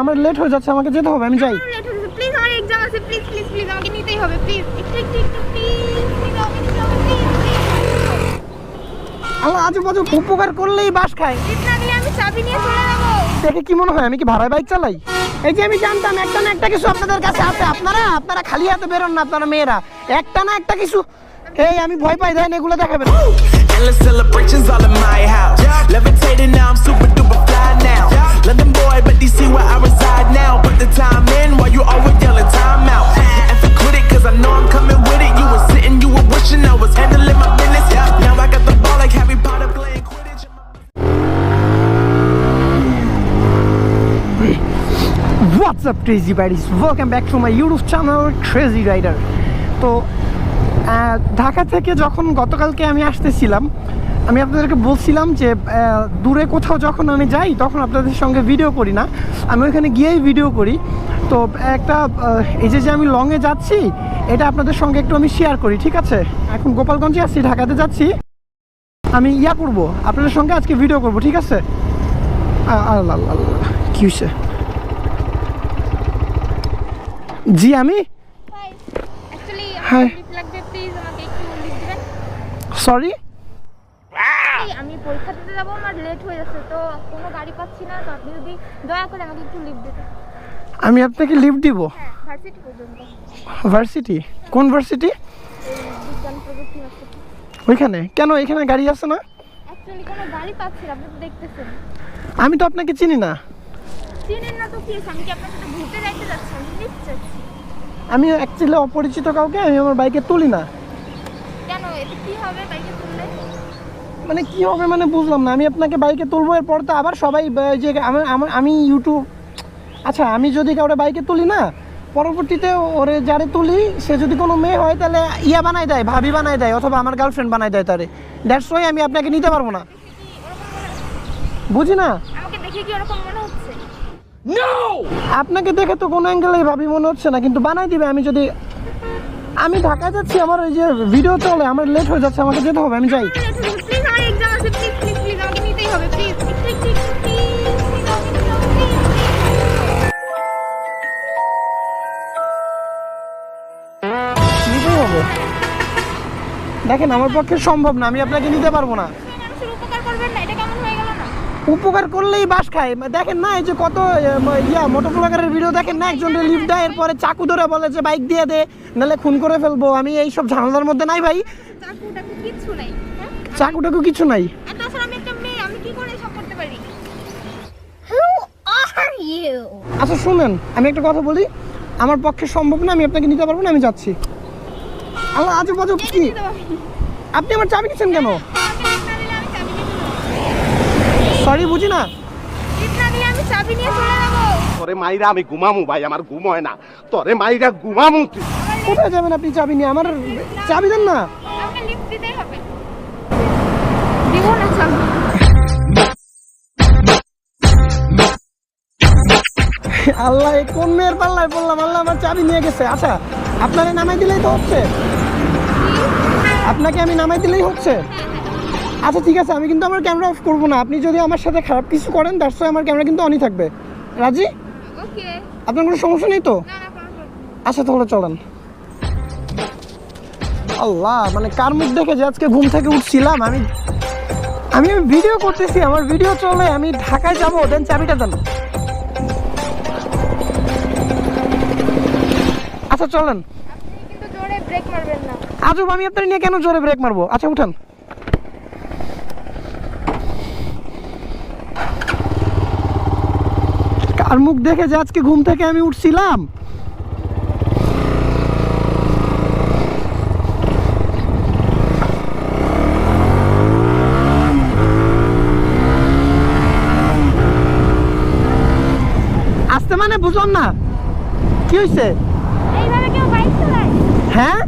আমার লেট হয়ে যাচ্ছে আমাকে যেতে হবে আমি যাই। প্লিজ আমার এক্সাম আছে প্লিজ প্লিজ প্লিজ আমাকে নিতেই হবে প্লিজ একটু একটু একটু প্লিজ প্লিজ আমাকে নিতে হবে প্লিজ আমার আজুবাজু উপকার করলেই বাস খায়। প্লিজ না দিলে আমি চাবি নিয়ে চলে যাব। দেখে কি মনে হয় আমি কি ভাড়ায় বাইক চালাই? এই যে আমি জানতাম একটা না একটা কিছু আপনাদের কাছে আছে। আপনারা আপনারা খালি হাতে বেরোন না আপনারা মেয়েরা। একটা না একটা কিছু। এই আমি ভয় পাই দেন এগুলো দেখাবেন। London boy, but DC where I reside now. Put the time in while you always yelling time out. And for quit it, cause I know I'm coming with it. You were sitting, you were wishing I was handling my business. Now I got the ball like Harry Potter playing Quidditch. What's up crazy buddies welcome back to my YouTube channel Crazy Rider তো ঢাকা থেকে যখন গতকালকে আমি আসতেছিলাম আমি আপনাদেরকে বলছিলাম যে দূরে কোথাও যখন আমি যাই তখন আপনাদের সঙ্গে ভিডিও করি না। আমি ওইখানে গিয়েই ভিডিও করি। তো একটা এই যে যে আমি লংয়ে যাচ্ছি এটা আপনাদের সঙ্গে একটু আমি শেয়ার করি ঠিক আছে? এখন গোপালগঞ্জে আছি ঢাকাতে যাচ্ছি। আমি ইয়া করব আপনাদের সঙ্গে আজকে ভিডিও করব ঠিক আছে? আল্লাহ কি হয়েছে জি আমি? ভাই অ্যাকচুয়ালি আমি পরীক্ষা দিতে যাব আমার লেট হয়ে যাচ্ছে তো কোনো গাড়ি পাচ্ছি না তো আপনি যদি দয়া করে আমাকে একটু লিফট দিতেন আমি আপনাকে লিফট দিব? হ্যাঁ ভার্সিটি পর্যন্ত। ভার্সিটি কোন ভার্সিটি বিজ্ঞান প্রযুক্তি ভার্সিটি ওইখানে? কেন এখানে গাড়ি আছে না? অ্যাকচুয়ালি কোনো গাড়ি পাচ্ছি না আপনি তো দেখতেছেন। আমি তো আপনাকে চিনি না। চিনেন না তো কি আমি কি আপনার সাথে ঘুরতে যাইতে যাচ্ছি? আমি লিফট চাচ্ছি আমি অ্যাকচুয়ালি অপরিচিত কাউকে আমি আমার বাইকে তুলি না। কেন এতে কি হবে? বাইকে মানে কি হবে মানে বুঝলাম না। আমি আপনাকে বাইকে তুলবো এরপর তো আবার সবাই যে আমার আমার- আমি ইউটিউব আচ্ছা আমি যদি কাউরে বাইকে তুলি না পরবর্তীতে ওরে যারে তুলি সে যদি কোনো মেয়ে হয় তাহলে ইয়া বানাই দেয় ভাবি বানাই দেয় অথবা আমার গার্লফ্রেন্ড বানাই দেয় তারে। দ্যাটস ওয়াই আমি আপনাকে নিতে পারব না। বুঝি না? আমাকে দেখে কি ওরকম মনে হচ্ছে? আপনাকে দেখে তো কোনো অ্যাঙ্গেলেই ভাবি মনে হচ্ছে না কিন্তু বানাই দিবে আমি যদি আমি ঢাকা যাচ্ছি আমার ওই যে ভিডিও চলে আমার লেট হয়ে যাচ্ছে আমাকে যেতে হবে আমি যাই। দেখেন আমার পক্ষে সম্ভব না আমি আপনাকে নিতে পারব না। উপকার করলেই বাস খায়। দেখেন না এই যে কত ইয়া মোটর ব্লগারের ভিডিও দেখেন না? একজন লিফট দেয় এরপরে চাকু ধরে বলে যে বাইক দিয়ে দে নাহলে খুন করে ফেলব। আমি এইসব ঝামেলার মধ্যে নাই ভাই। চাকু টাকু নাই হ্যাঁ? চাকু টাকু কিছু নাই আর তাছাড়া আমি একটা মেয়ে আমি কি করে এসব করতে পারি হু আর ইউ আচ্ছা শুনেন আমি একটা কথা বলি। আমার পক্ষে সম্ভব না আমি আপনাকে নিতে পারব না আমি যাচ্ছি। আল্লাহ আজব আজব কি? আপনি আমার চাবি নিচ্ছেন কেন? সরি বুঝি না। চাবি নিয়ে তোরে মাইরা আমি ঘুমামু ভাই আমার ঘুম হয় না। তোরে মাইরা ঘুমামু তুই। কোথায় যাবেন আপনি চাবি নিয়ে? আমার চাবি দেন না। আমাকে লিফট দিতেই হবে। দিব না চাবি। আল্লাহ কোন মেয়ের পাল্লায় বললাম আল্লাহ আমার চাবি নিয়ে গেছে। আচ্ছা আপনাকে নামাই দিলেই তো হচ্ছে। আপনাকে আমি নামাই দিলেই হচ্ছে। আচ্ছা ঠিক আছে আমি কিন্তু আমার ক্যামেরা অফ করব না। আপনি যদি আমার সাথে খারাপ কিছু করেন দ্যাটস আমার ক্যামেরা কিন্তু অনই থাকবে। রাজি? আপনার কোনো সমস্যা নেই তো। আচ্ছা তাহলে চলেন। আল্লাহ মানে কার মুখ দেখে যে আজকে ঘুম থেকে উঠছিলাম? আমি আমি ভিডিও করতেছি আমার ভিডিও চলে আমি ঢাকায় যাব দেন চাবিটা দেন। আচ্ছা চলেন। আজব আমি আপনার নিয়ে কেন জোরে ব্রেক মারবো? আচ্ছা উঠান। কার মুখ দেখে যে আজকে ঘুম থেকে আমি উঠছিলাম? আসতে মানে বুঝলাম না। কি হয়েছে এইভাবে কেউ বাইক চালায় হ্যাঁ?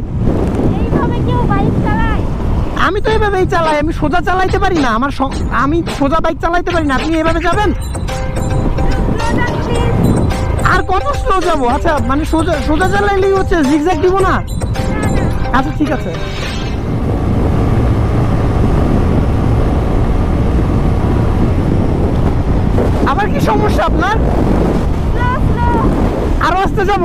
আমি তো এভাবেই চালাই আমি সোজা চালাইতে পারি না আমার আমি সোজা বাইক চালাইতে পারি না আপনি এভাবে যাবেন. আর কত স্লো যাব? আচ্ছা মানে সোজা সোজা চালাইলেই হচ্ছে জিগজ্যাগ দিব না? আচ্ছা ঠিক আছে। আবার কি সমস্যা আপনার? আরও আসতে যাব?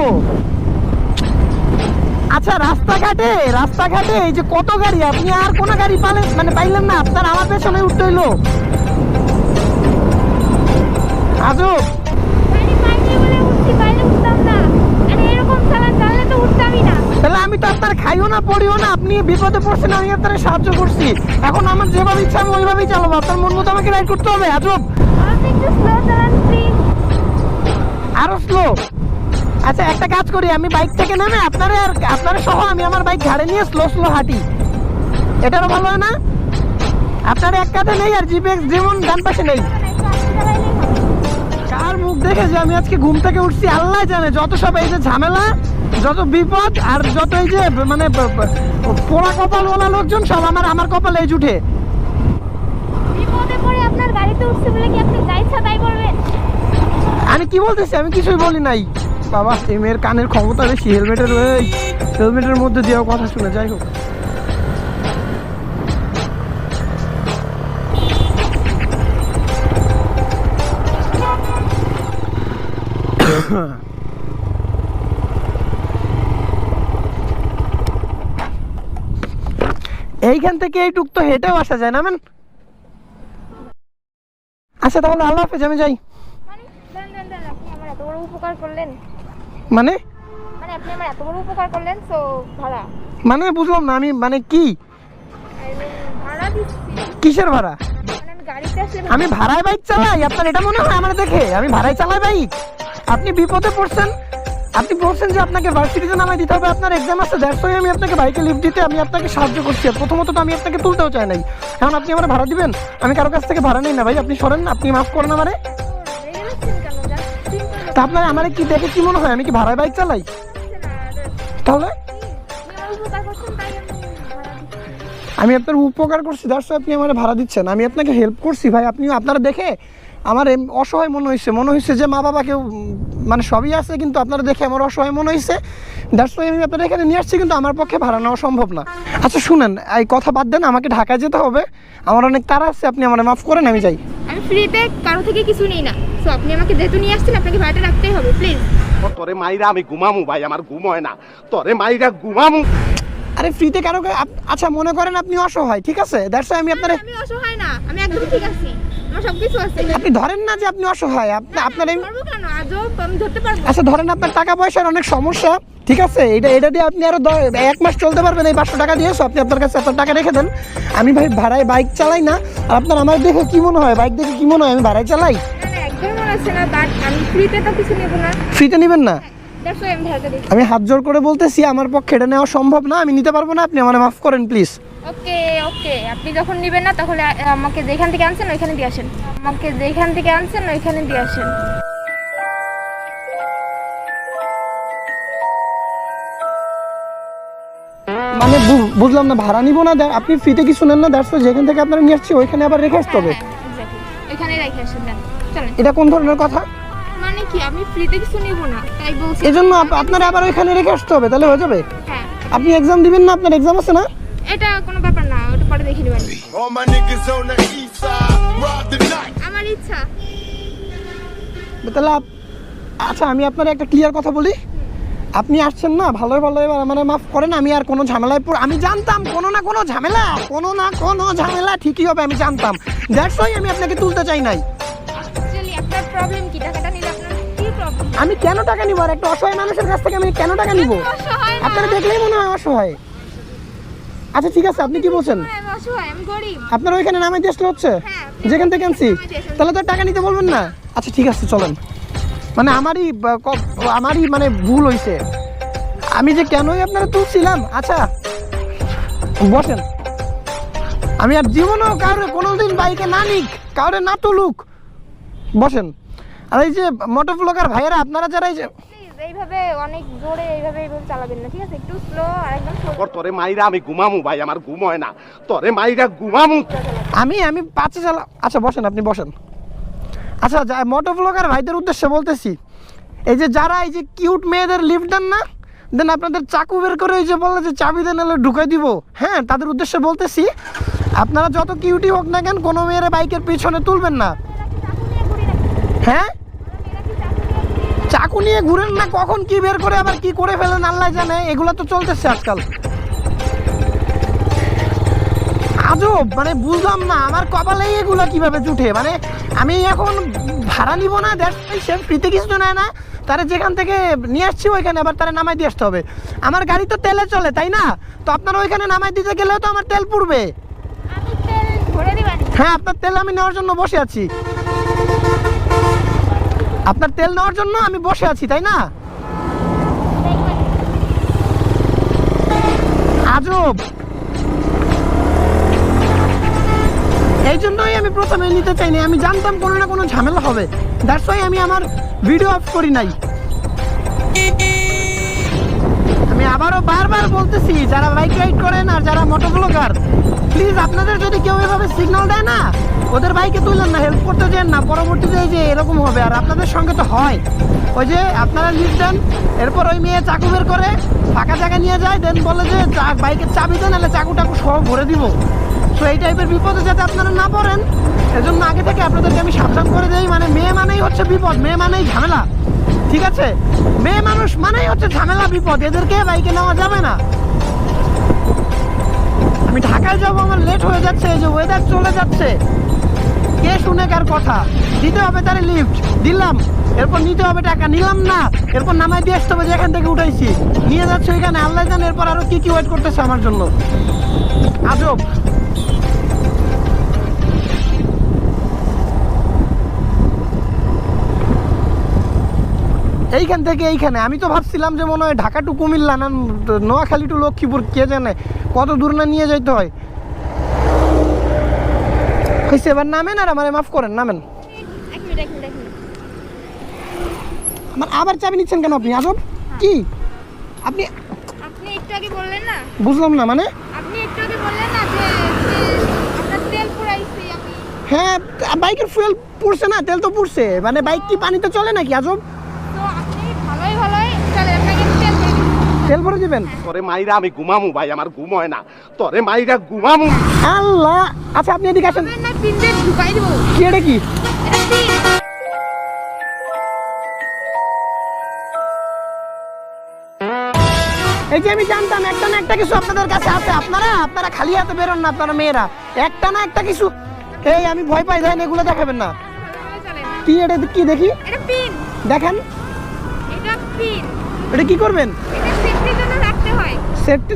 আচ্ছা রাস্তাঘাটে রাস্তাঘাটে এই যে কত গাড়ি? আপনি আর কোন গাড়ি পালেন মানে পাইলেন না। আপনার আমার পেছনে উঠতে হইল। আজব তাহলে আমি তো আপনার খাইও না পড়িও না। আপনি বিপদে পড়ছেন আমি আপনার সাহায্য করছি। এখন আমার যেভাবে ইচ্ছা আমি ওইভাবেই চালাবো। আপনার মন মতো আমাকে রাইড করতে হবে আজব। আর স্লো চালান প্লিজ আরও স্লো আচ্ছা একটা কাজ করি আমি বাইক থেকে নেমে আপনারা আর আপনারা সহ আমি আমার বাইক ঘাড়ে নিয়ে স্লো স্লো হাঁটি। এটারও ভালো হয় না? আপনার এক কাঁধে নেই আর জিপিএক্স যেমন ডান পাশে নেই। কার মুখ দেখে যে আমি আজকে ঘুম থেকে উঠছি আল্লাহ জানে যত সব এই যে ঝামেলা যত বিপদ আর যত এই যে মানে পোড়া কপাল কপালওয়ালা লোকজন সব আমার আমার কপালে এই জুটে আমি কি বলতেছি? আমি কিছুই বলি নাই। বাবা এই মেয়ের কানের ক্ষমতা বেশি, হেলমেটের ওই হেলমেটের মধ্যে দিয়েও কথা শুনে, যাই হোক। এইখান থেকে এইটুক তো হেঁটেও আসা যায় না ম্যান আচ্ছা তাহলে আল্লাহ হাফেজ, আমি যাই। মানে উপকার করলেন। মানে? মানে আপনি আমার এত বড় উপকার করলেন সো ভাড়া। মানে বুঝলাম না আমি মানে কি? ভাড়া দিচ্ছি। কিসের ভাড়া? মানে আমি আসলে আমি ভাড়ায় বাইক চালাই আপনার এটা মনে হয় আমার দেখে? আমি ভাড়ায় চালাই বাইক? আপনি বিপদে পড়ছেন। আপনি বলছেন যে আপনাকে ভার্সিটিতে নামাই দিতে হবে আপনার এক্সাম আছে দ্যাটস ওয়াই আমি আপনাকে বাইকে লিফট দিতে আমি আপনাকে সাহায্য করছি। প্রথমত তো আমি আপনাকে তুলতেও চাই নাই। এখন আপনি আমার ভাড়া দিবেন? আমি কারও কাছ থেকে ভাড়া নেই না ভাই আপনি সরেন আপনি মাফ করেন আমারে। তা আপনার আমার কি দেখে কি মনে হয়? আমি কি ভাড়ায় বাইক চালাই? তাহলে? আমি আপনার উপকার করছি। দ্যাটস আপনি আমার ভাড়া দিচ্ছেন। আমি আপনাকে হেল্প করছি ভাই। আপনি আপনারা দেখে আমার এম- অসহায় মনে হয়েছে মনে হয়েছে যে মা বাবা কেউ মানে সবই আছে কিন্তু আপনারা দেখে আমার অসহায় মনে হয়েছে দ্যাটস ওয়াই আমি আপনারা এখানে নিয়ে আসছি কিন্তু আমার পক্ষে ভাড়া নেওয়া সম্ভব না। আচ্ছা শুনেন এই কথা বাদ দেন আমাকে ঢাকায় যেতে হবে। আমার অনেক তারা আছে আপনি আমার মাফ করেন আমি যাই। আমি ফ্রিতে কারও থেকে কিছু নেই না। সো আপনি আমাকে যেহেতু নিয়ে আসছেন আপনাকে ভাড়াটা রাখতেই হবে প্লিজ ও তোরে মাইরা আমি ঘুমামু ভাই আমার ঘুম হয় না। তোরে মাইরা ঘুমামু। আরে ফ্রিতে কারও আচ্ছা মনে করেন আপনি অসহায় ঠিক আছে? দ্যাটস ওয়াই আমি আপনার আমি অসহায় না আমি একদম ঠিক আছি। আপনি ধরেন না যে আপনি অসহায় আপনার আচ্ছা ধরেন আপনার টাকা পয়সার অনেক সমস্যা ঠিক আছে? এটা এটা দিয়ে আপনি আরও এক মাস চলতে পারবেন এই পাঁচশো টাকা দিয়ে so আপনি আপনার কাছে আপনার টাকা রেখে দেন। আমি ভাই ভাড়ায় বাইক চালাই না আর আপনার আমার দেখে কি মনে হয়? বাইক দেখে কি মনে হয়? আমি ভাড়ায় চালাই? ফ্রিতে নেবেন না? আমি হাত জোর করে বলতেছি আমার পক্ষে এটা নেওয়া সম্ভব না আমি নিতে পারব না আপনি আমার মাফ করেন প্লিজ ওকে ওকে। আপনি যখন নেবেন না তাহলে আমাকে যেখান থেকে আনছেন ওইখানে দিয়ে আসেন। আমাকে যেখান থেকে আনছেন ওইখানে দিয়ে আসেন। মানে বুঝলাম না ভাড়া নিবো না আপনি ফ্রিতে কিছু নেন না দ্যাটস যেখান থেকে আপনারা নিয়ে আসছি ওইখানে আবার রেখে আসতে হবে? হ্যাঁ, রেখে আসেন চলেন। এটা কোন ধরনের কথা? মানে কি আমি ফ্রিতে কিছু নেব না তাই বলছি। এজন্য আপ- আপনারা আবার ওইখানে রেখে আসতে হবে তাহলে হয়ে যাবে? হ্যাঁ। আপনি এক্সাম দিবেন না আপনার এক্সাম আছে না? এটা কোনো ব্যাপার না ওটা পরে দেখে নেবেন. আমার ইচ্ছা। তাহলে আচ্ছা আমি আপনার একটা ক্লিয়ার কথা বলি। আপনি আসছেন না ভালোই ভালো এবার মানে মাফ করেন আমি আর কোনো ঝামেলায় পড় আমি জানতাম কোনো না কোনো ঝামেলা কোনো না কোনো ঝামেলা ঠিকই হবে আমি জানতাম। দ্যাটস ওয়াই আমি আপনাকে তুলতে চাই নাই। প্রবলেম কি? টাকাটা নিলে আপনার কি প্রবলেম আমি কেন টাকা নিব? আর একটা অসহায় মানুষের কাছ থেকে আমি কেন টাকা নিব? আপনারা দেখলেই মনে হয় অসহায়। আচ্ছা ঠিক আছে আপনি কি বলছেন? হ্যাঁ, আপনার ওইখানে দিয়ে আসলে হচ্ছে? হ্যাঁ। যেখান থেকে আনছি। তাহলে তো টাকা নিতে বলবেন না? আচ্ছা ঠিক আছে চলেন। মানে আমারই আমারই মানে ভুল হয়েছে আমি যে কেনই আপনারা তুলছিলাম? আচ্ছা বসেন। আমি আর জীবনেও কাউরে কোনোদিন বাইকে না নিক কারোর না তুলুক। বসেন। আর এই যে মোটর ব্লগার ভাইয়েরা আপনারা যারা এই যে এইভাবে অনেক জোরে এইভাবে এইভাবে চালাবেন না ঠিক আছে? একটু স্লো আর একদম। তোরে মাইরা আমি ঘুমামু ভাই আমার ঘুম হয় না। তোরে মাইরা ঘুমামু। আমি আমি পাঁচে চালা আচ্ছা বসেন আপনি বসেন। আচ্ছা মোটো ব্লগার ভাইদের উদ্দেশ্যে বলতেছি এই যে যারা এই যে কিউট মেয়েদের লিফট দেন না দেন আপনাদের চাকু বের করে এই যে বললে যে চাবি দেন এলে ঢুকাই দিব। হ্যাঁ তাদের উদ্দেশ্যে বলতেছি আপনারা যত কিউটি হোক না কেন কোনো মেয়ের বাইকের পিছনে তুলবেন না? হ্যাঁ? চাকু নিয়ে ঘুরেন না কখন কি বের করে আবার কি করে ফেলেন আল্লাহ জানে। এগুলো তো চলতেছে আজকাল। আজব মানে বুঝলাম না আমার কপালেই এগুলো কীভাবে জুটে মানে আমি এখন ভাড়া নিব না দেখ সে ফ্রিতে কিছু নেয় না তারা যেখান থেকে নিয়ে আসছি ওইখানে আবার তারা নামাই দিয়ে আসতে হবে। আমার গাড়ি তো তেলে চলে তাই না? তো আপনার ওইখানে নামাই দিতে গেলেও তো আমার তেল পুড়বে। হ্যাঁ আপনার তেল আমি নেওয়ার জন্য বসে আছি। আপনার তেল নেওয়ার জন্য আমি বসে আছি, তাই না? আজব! এই জন্যই আমি প্রথমে নিতে চাইনি, আমি জানতাম কোনো না কোনো ঝামেলা হবে। দ্যাটস ওয়াই আমি আমার ভিডিও অফ করি নাই। আমি আবারও বারবার বলতেছি, যারা বাইক রাইড করেন আর যারা মোটর ব্লগার প্লিজ আপনাদের যদি কেউ এভাবে সিগন্যাল দেয় না ওদের বাইকে তুললেন না হেল্প করতে যেন না, পরবর্তীতে এই যে এরকম হবে, আর আপনাদের সঙ্গে তো হয়। ওই যে আপনারা লিফট দেন, এরপর ওই মেয়ে চাকু বের করে ফাঁকা জায়গা নিয়ে যায় দেন বলে যে বাইকের চাবি দেন নাহলে চাকু টাকু সব ভরে দিব। তো এই টাইপের বিপদে যাতে আপনারা না পড়েন, এজন্য আগে থেকে আপনাদেরকে আমি সাবধান করে দিই মানে মেয়ে মানেই হচ্ছে বিপদ, মেয়ে মানেই ঝামেলা। ঠিক আছে? মেয়ে মানুষ মানেই হচ্ছে ঝামেলা, বিপদ, এদেরকে বাইকে নেওয়া যাবে না। আমি ঢাকায় যাব, আমার লেট হয়ে যাচ্ছে, এই যে ওয়েদার চলে যাচ্ছে। কে শুনে কার কথা? দিতে হবে তারে লিফট দিলাম। এরপর নিতে হবে টাকা, নিলাম না। এরপর নামাই দিয়ে আসতে হবে যেখান থেকে উঠাইছি। নিয়ে যাচ্ছে ওইখানে আল্লাহ জানে এরপর আরও কি কি ওয়েট করতেছে আমার জন্য। আজব। এইখান থেকে এইখানে। আমি তো ভাবছিলাম যে মনে হয় ঢাকা টু কুমিল্লা না, নোয়াখালী টু লক্ষ্মীপুর, কে জানে, কত দূর না নিয়ে যাইতে হয়। হয়েছে এবার নামেন আর আমার মাফ করেন নামেন। আমার আবার চাবি নিচ্ছেন কেন আপনি? আজব কি? আপনি আপনি একটু আগে বললেন না? বুঝলাম না মানে? আপনি একটু আগে বললেন না যে যে আপনার তেল পুরাইছি আমি হ্যাঁ বাইকের ফুয়েল পুড়ছে না তেল তো পুড়ছে। মানে বাইক কি পানিতে চলে নাকি? আজব তো আপনি ভালোই ভালোই চলে আপনাকে আমি তেল দিয়ে দিচ্ছি। তেল ভরে দিবেন? তোরে মাইরা আমি ঘুমামু ভাই আমার ঘুম হয় না। তোরে মাইরা ঘুমামু। আল্লাহ! আচ্ছা আপনি এদিকে আসেন। কি এটা কি? এই যে আমি জানতাম একটা না একটা কিছু আপনাদের কাছে আছে। আপনারা আপনারা খালি হাতে বেরোন না আপনারা মেয়েরা। একটা না একটা কিছু এই আমি ভয় পাই দেন এগুলো দেখাবেন না। কি এটা কি দেখি? দেখেন। এটা পিন। এটা কি করবেন? সেফটি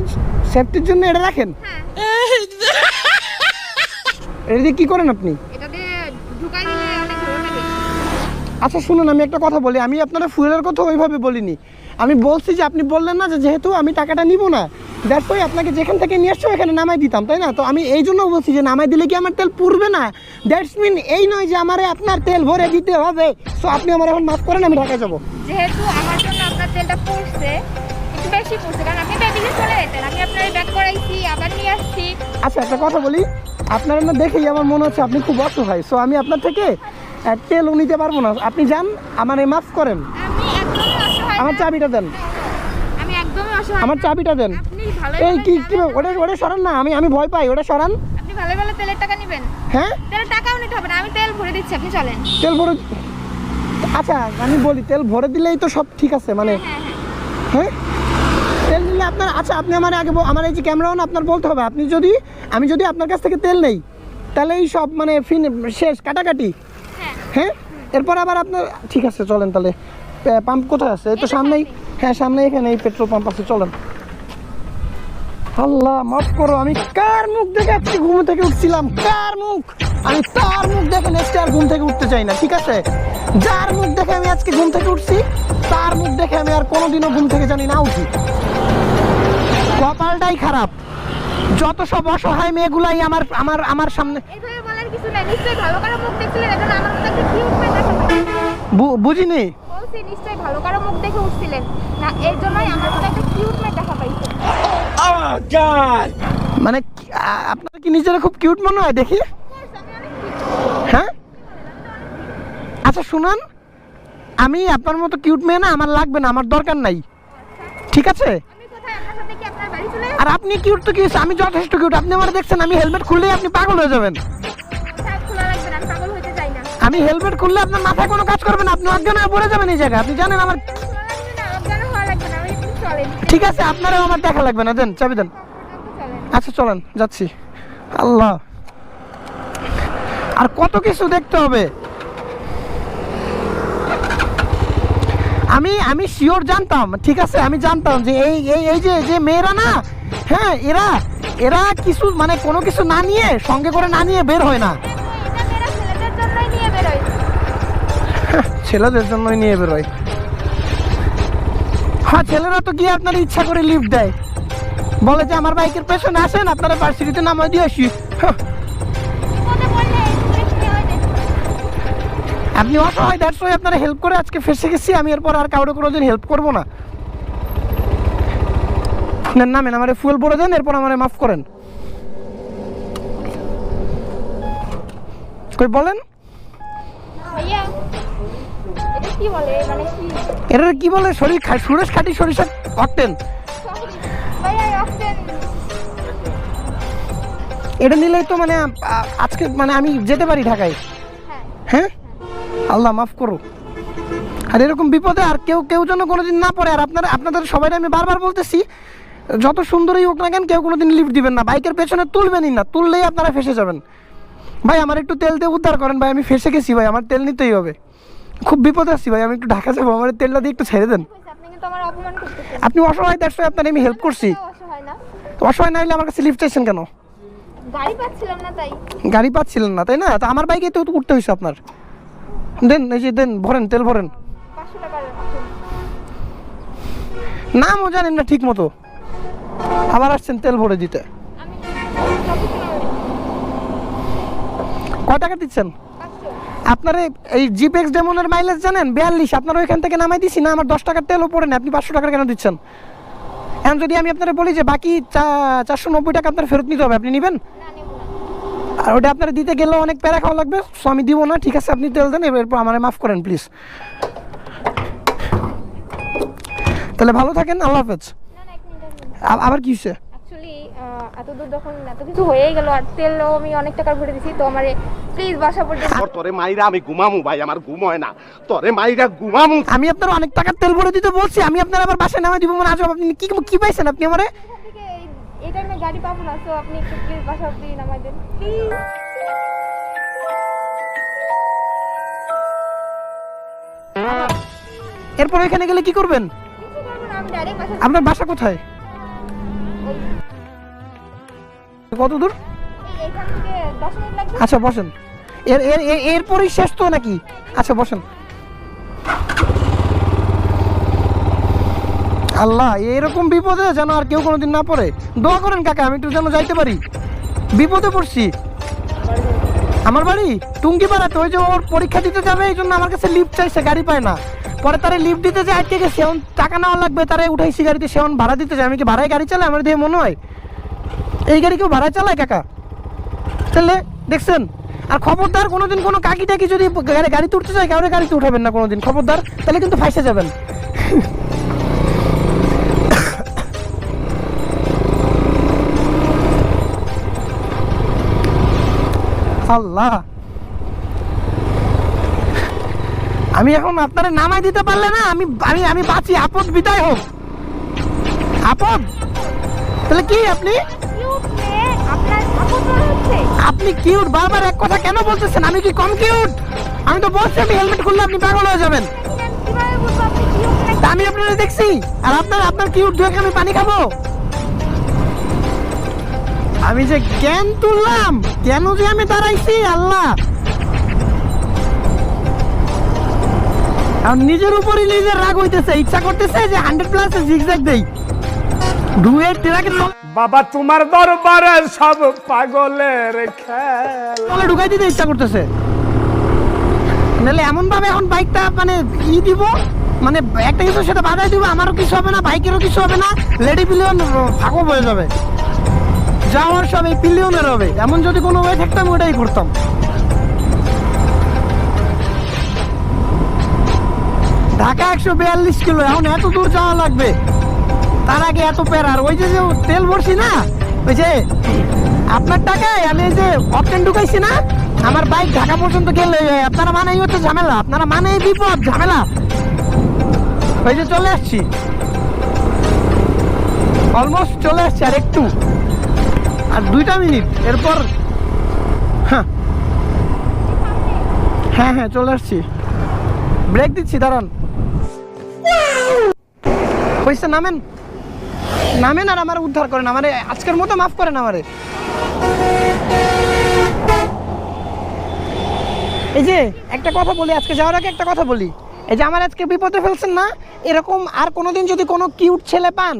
সেফটির জন্য এটা রাখেন? হ্যাঁ। এটা দিয়ে কি করেন আপনি? আচ্ছা শুনুন আমি একটা কথা বলি। আমি আপনারা ফুয়েলের কথা ওইভাবে বলিনি। আমি বলছি যে আপনি বললেন না যে যেহেতু আমি টাকাটা নিব না দ্যাটস ওই আপনাকে যেখান থেকে নিয়ে আসছো এখানে নামাই দিতাম তাই না? তো আমি এই জন্য বলছি যে নামাই দিলে কি আমার তেল পুড়বে না? দ্যাটস মিন এই নয় যে আমারে আপনার তেল ভরে দিতে হবে। সো আপনি আমার এখন মাফ করেন আমি ঢাকায় যাব। যেহেতু আমার জন্য আপনার তেলটা পড়ছে একটু বেশি পড়ছে কারণ আপনি ব্যাগে চলে যেতেন আমি আপনার ব্যাগ করাইছি আবার নিয়ে আসছি। আচ্ছা একটা কথা বলি। আপনারা না দেখেই আমার মনে হচ্ছে আপনি খুব অসহায়। সো আমি আপনার থেকে তেলও নিতে পারব না। আপনি যান আমার মাফ করেন। আমার। চাবিটা দেন। আমার। চাবিটা দেন। এই কি কি ওটা ওটা সরান না। আমি আমি ভয় পাই ওটা সরান। আপনি ভালো ভালো তেলের টাকা নেবেন? হ্যাঁ? তেলের টাকাও নিতে হবে না। আমি তেল ভরে দিচ্ছি আপনি চলেন। তেল ভরে আচ্ছা আমি বলি তেল ভরে দিলেই তো সব ঠিক আছে মানে হ্যাঁ? তেল আপনার আচ্ছা আপনি আমার আগে আমার এই যে ক্যামেরা অন আপনার বলতে হবে। আপনি যদি আমি যদি আপনার কাছ থেকে তেল নেই তাহলে এই সব মানে ফিন শেষ কাটাকাটি। হ্যাঁ। হ্যাঁ? এরপর আবার আপনার ঠিক আছে চলেন তাহলে। পাম্প কোথায় আছে? এই তো এই তো সামনেই। হ্যাঁ সামনে এখানে এই পেট্রোল পাম্প আছে চলেন। আল্লাহ মাফ করো আমি কার মুখ দেখে আজকে ঘুম থেকে উঠছিলাম? কার মুখ? আমি তার মুখ দেখে নেক্সট আর ঘুম থেকে উঠতে চাই না ঠিক আছে? যার মুখ দেখে আমি আজকে ঘুম থেকে উঠছি তার মুখ দেখে আমি আর কোনোদিনও ঘুম থেকে জানি না উঠি। কপালটাই খারাপ। যত সব অসহায় মেয়েগুলাই আমার আমার আমার সামনে বুঝিনি? নিশ্চয়ই ভালো কারও মুখ দেখে উঠছিলেন না এর জন্যই আমার মতো একটা কিউট মেয়ে দেখা পাইছে। মানে আপনার কি নিজেরা খুব কিউট মনে হয় দেখি? হ্যাঁ? আচ্ছা শুনুন। আমি আপনার মতো কিউট মেয়ে না আমার লাগবে না আমার দরকার নাই। ঠিক আছে আমি কোথায় আপনার সাথে কি আপনার বাড়ি চলে আর আপনি কিউট তো কি হয়েছে? আমি যথেষ্ট কিউট আপনি আমার দেখছেন আমি হেলমেট খুললেই আপনি পাগল হয়ে যাবেন। আমি হেলমেট খুললে আপনার মাথায় কোনো কাজ করবে না আপনি অজ্ঞান হয়ে পড়ে যাবেন এই জায়গায়। আপনি জানেন আমার ঠিক আছে আপনারও আমার দেখা লাগবে না দেন চাবি দেন। আচ্ছা চলেন যাচ্ছি। আল্লাহ। আর কত কিছু দেখতে হবে। আমি আমি শিওর জানতাম ঠিক আছে আমি জানতাম যে এই এই এই যে যে মেয়েরা না হ্যাঁ এরা এরা কিছু মানে কোনো কিছু না নিয়ে সঙ্গে করে না নিয়ে বের হয় না। ছেলেদের জন্যই নিয়ে বেরোয় হ্যাঁ। ছেলেরা তো গিয়ে আপনার ইচ্ছা করে লিফট দেয়। বলে যে আমার বাইকের পেছনে আসেন আপনারা পার্সিটিতে নামাই দিয়ে আসি। হ্যাঁ, আপনি অসহায় দ্যাটস ওয়াই আপনারা হেল্প করে আজকে ফেসে গেছি আমি এরপর আর কাউরে কোনোদিন হেল্প করব না। নেন নামেন আমার ফুয়েল পরে দেন এরপর আমার মাফ করেন। কই বলেন? এটা কি বলে? মানে এরা কি বলে? শরীর সুরেশ খাটি সরিষা অকটেন। এটা নিলেই তো মানে আজকে মানে আমি যেতে পারি ঢাকায়। হ্যাঁ। হ্যাঁ? আল্লাহ মাফ করো আর এরকম বিপদে আর কেউ কেউ যেন কোনোদিন না পড়ে আর আপনারা আপনাদের সবাই আমি বারবার বলতেছি যত সুন্দরই হোক না কেন কেউ কোনোদিন লিফট দিবেন না। বাইকের পেছনে তুলবেনই না তুললেই আপনারা ফেসে যাবেন। ভাই আমার একটু তেল দিয়ে উদ্ধার করেন ভাই আমি ফেসে গেছি ভাই আমার তেল নিতেই হবে। খুব বিপদে আছি ভাই আমি একটু ঢাকা যাব আমার তেলটা দিয়ে একটু ছেড়ে দেন। আপনি অসহায় দেড়শো আপনার আমি হেল্প করছি। অসহায় না হলে আমার কাছে লিফট চাইছেন কেন? গাড়ি পাচ্ছিলাম না তাই। গাড়ি পাচ্ছিলেন না তাই না? তো আমার বাইকে তো উঠতে হয়েছে আপনার। দেন এই যে দেন ভরেন তেল ভরেন। নামও জানেন না ঠিক মতো আবার আসছেন তেল ভরে দিতে। কয় টাকা দিচ্ছেন? আপনার এই- জিপেক্স ডেমনের মাইলেজ জানেন? বিয়াল্লিশ, আপনার ওইখান থেকে নামাই দিছি, না আমার দশ টাকার তেলও পড়ে না আপনি পাঁচশো টাকা কেন দিচ্ছেন? এখন যদি আমি আপনার বলি যে বাকি চারশো নব্বই টাকা আপনার ফেরত নিতে হবে, আপনি নেবেন? আর ওটা আপনার দিতে গেলেও অনেক প্যারা খাওয়া লাগবে সো আমি দিব না, ঠিক আছে, আপনি তেল দেন এরপর আমার মাফ করেন প্লিজ তাহলে ভালো থাকেন, আল্লাহ হাফেজ। আবার কি হয়েছে? অ্যাকচুয়ালি এত দূর যখন এত কিছু হয়েই গেল আর তেলও আমি অনেক টাকার ভরে দিছি তো আমার প্লিজ বাসা পর্যন্ত তোর তোরে মাইরা আমি ঘুমামু ভাই আমার ঘুম হয় না। তোরে মাইরা ঘুমামু। আমি আপনার অনেক টাকার তেল ভরে দিতে বলছি আমি আপনার আবার বাসায় নামাই দিব মানে আজব আপনি কি কি পাইছেন আপনি আমারে? এই টাইমে গাড়ি পাবো না তো আপনি একটু প্লিজ বাসা অব্দি নামাই দেন। প্লিজ এরপর এখানে গেলে কি করবেন? কিছু করব না আমি ডাইরেক্ট বাসা আপনার বাসা কোথায়? কত দূর? আচ্ছা বসেন। এর এর, এর- এরপরই শেষ তো নাকি? আচ্ছা বসেন। আল্লাহ, এরকম বিপদে যেন আর কেউ কোনোদিন না পড়ে। দোয়া করেন কাকা, আমি একটু যেন যাইতে পারি। বিপদে পড়ছি। আমার বাড়ি? টুঙ্গি পাড়াতে ওই যে ওর পরীক্ষা দিতে যাবে, এই জন্য আমার কাছে লিফ্ট চাইছে, গাড়ি পায় না। পরে তারে লিফ্ট দিতে যে আটকে গেছে টাকা নেওয়া লাগবে, তারে উঠাইছি গাড়িতে, সে এখন ভাড়া দিতে যায় আমি কি ভাড়ায় গাড়ি চালাই? আমার দিয়ে মনে হয়। এই গাড়ি কেউ ভাড়া চালায়, কাকা? তাহলে দেখছেন, আর খবরদার কোনোদিন কোনো কাকি টাকি যদি গাড়ি উঠতে চায়, কাউরে গাড়িতে উঠাবেন না কোনোদিন। খবরদার, তাহলে কিন্তু ফাইসে যাবেন। আল্লাহ। আমি এখন আপনারা নামাই দিতে পারলে না, আমি আমি আমি বাঁচি। আপদ বিদায় হোক। আপদ? তাহলে কি আপনি? আপনি কিউট, বারবার এক কথা কেন বলতেছেন? আমি কি কম কিউট? আমি তো বলছি, আমি হেলমেট খুললে আপনি পাগল হয়ে যাবেন। আমি আপনারা দেখছি, আর আপনার আপনার কিউট ধুয়ে আমি পানি খাব? আমি যে জ্ঞান তুললাম, কেন যে আমি দাঁড়াইছি, আল্লাহ। আর নিজের উপরই নিজের রাগ হইতেছে, ইচ্ছা করতেছে যে হান্ড্রেড প্লাস জিগজ্যাগ দেই। ধুয়ে ট্রাকের বাবা, তোমার দরবারে সব পাগলের খেল। ঢুকাই দিতে ইচ্ছা করতেছে। নাহলে এমন ভাবে এখন বাইকটা মানে ই দিব মানে একটা কিছুর সাথে বাধাই দিব, আমারও কিছু হবে না, বাইকেরও কিছু হবে না, লেডি পিলিয়ন ফাঁকো হয়ে যাবে। যাওয়ার সব এই পিলিয়নের হবে। এমন যদি কোনো ওয়ে থাকতাম ওটাই করতাম। ঢাকা একশো বিয়াল্লিশ কিলো, এখন এত দূর যাওয়া লাগবে। তার আগে এত প্যারার ওই যে যে তেল ভরছি না, ওই যে আপনার টাকায় আমি যে অপশন ঢুকাইছি না, আমার বাইক ঢাকা পর্যন্ত গেলে, আপনারা মানেই হচ্ছে ঝামেলা, আপনারা মানেই বিপদ, ঝামেলা। ওই যে চলে আসছি। অলমোস্ট চলে আসছি আর একটু। আর দুইটা মিনিট, এরপর হ্যাঁ। হ্যাঁ হ্যাঁ চলে আসছি। ব্রেক দিচ্ছি, দাঁড়ান। হয়েছে নামেন। নামেন আর আমার উদ্ধার করেন আমারে আজকের মতো মাফ করেন আমারে। এই যে একটা কথা বলি আজকে যাওয়ার আগে একটা কথা বলি। এই যে আমার আজকে বিপদে ফেলছেন না এরকম আর কোনোদিন যদি কোনো কিউট ছেলে পান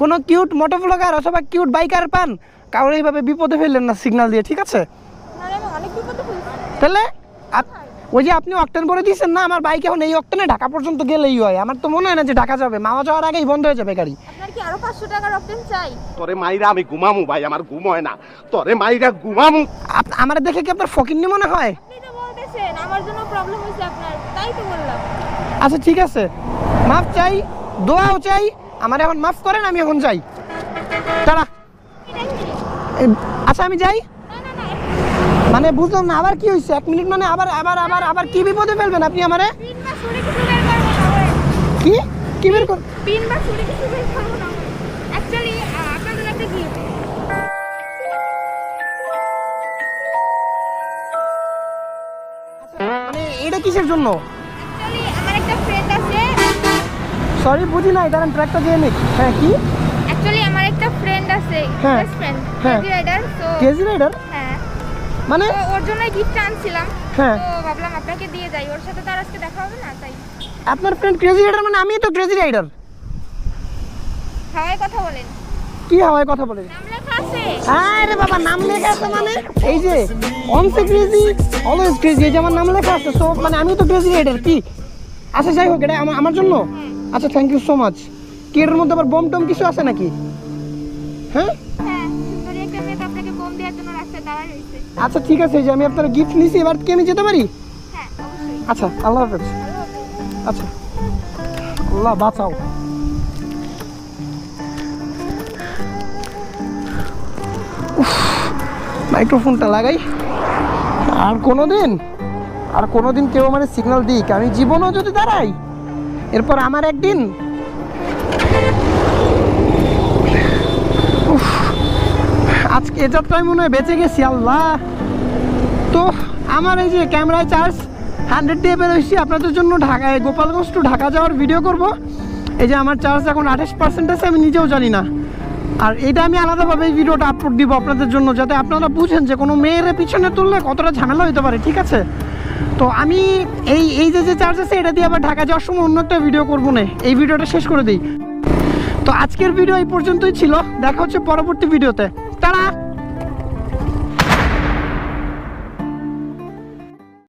কোনো কিউট মোটো ব্লগার অথবা কিউট বাইকার পান কারোর এইভাবে বিপদে ফেললেন না সিগন্যাল দিয়ে ঠিক আছে? তাহলে ওই যে আপনি অক্টেন করে দিয়েছেন না আমার বাইক এখন এই অক্টেনে ঢাকা পর্যন্ত গেলেই হয়। আমার তো মনে হয় না যে ঢাকা যাবে। মামা যাওয়ার আগেই বন্ধ হয়ে যাবে গাড়ি। আপনার কি আরও পাঁচশো টাকার অপশন চাই? তোরে মাইরা আমি ঘুমামু ভাই আমার ঘুম হয় না। তোরে মাইরা ঘুমামু। আমার দেখে কি আপনার ফকিন্নি মনে হয়? আপনি তো বলতেছেন আমার জন্য প্রবলেম হয়েছে আপনার। তাই তো বললাম। আচ্ছা ঠিক আছে। মাফ চাই দোয়াও চাই। আমার এখন মাফ করেন আমি এখন যাই। তারা আচ্ছা আমি যাই। মানে বুঝলাম না আবার কি হয়েছে এক মিনিট মানে আবার আবার আবার আবার কি বিপদে ফেলবেন আপনি আমারে? কিছু। কি? কি বের কর পিন বা ছুরি কিছু বের করব না অ্যাকচুয়ালি আপনার জন্য একটা গিফট মানে এটা কিসের জন্য? অ্যাকচুয়ালি আমার একটা ফ্রেন্ড আছে। সরি বুঝি নাই দাঁড়ান ট্র্যাকটা দিয়ে নিক হ্যাঁ কি? অ্যাকচুয়ালি আমার একটা ফ্রেন্ড আছে। Best friend. কেজি রাইডার তো কেজি রাইডার মানে? ওর জন্য গিফট আনছিলাম। হ্যাঁ। তো ভাবলাম আপনাকে দিয়ে যাই। ওর সাথে তো আর আজকে দেখা হবে না তাই। আপনার ফ্রেন্ড ক্রেজি রাইডার মানে আমি তো ক্রেজি রাইডার হাওয়ায় কথা বলেন। কি হাওয়ায় কথা বলেন? নাম লেখা আছে। আরে বাবা নাম লেখা আছে মানে? এই যে অনসে ক্রেজি অলওয়েজ ক্রেজি এই যে আমার নাম লেখা আছে সো মানে আমি তো ক্রেজি রাইডার কি? আচ্ছা যাই হোক এটা আমার আমার জন্য? আচ্ছা থ্যাংক ইউ সো মাচ কি এটার মধ্যে আবার বম টম কিছু আছে নাকি? হ্যাঁ? আচ্ছা ঠিক আছে যে আমি আপনার গিফট নিছি এবার কি আমি যেতে পারি? হ্যাঁ আচ্ছা আল্লাহ হাফেজ। আচ্ছা। আল্লাহ বাঁচাও। মাইক্রোফোনটা লাগাই। আর কোনো দিন আর কোনো দিন কেউ মানে সিগন্যাল দিক। আমি জীবনও যদি দাঁড়াই এরপর আমার একদিন। উফ, আজকে এ যাত্রায় মনে হয় বেঁচে গেছি, আল্লাহ। তো আমার এই যে ক্যামেরায় চার্জ হান্ড্রেড দিয়ে বেরোইছি আপনাদের জন্য ঢাকায়, গোপালগঞ্জ টু ঢাকা যাওয়ার ভিডিও করব। এই যে আমার চার্জ এখন আঠাশ পার্সেন্ট আছে, আমি নিজেও জানি না। আর এটা আমি আলাদাভাবে এই ভিডিওটা আপলোড দিব আপনাদের জন্য, যাতে আপনারা বুঝেন যে কোনো মেয়ের পিছনে তুললে কতটা ঝামেলা হতে পারে, ঠিক আছে? তো আমি এই এই যে যে চার্জ আছে, এটা দিয়ে আবার ঢাকা যাওয়ার সময় অন্য একটা ভিডিও করব না। এই ভিডিওটা শেষ করে দিই। তো আজকের ভিডিও এই পর্যন্তই ছিল। দেখা হচ্ছে পরবর্তী ভিডিওতে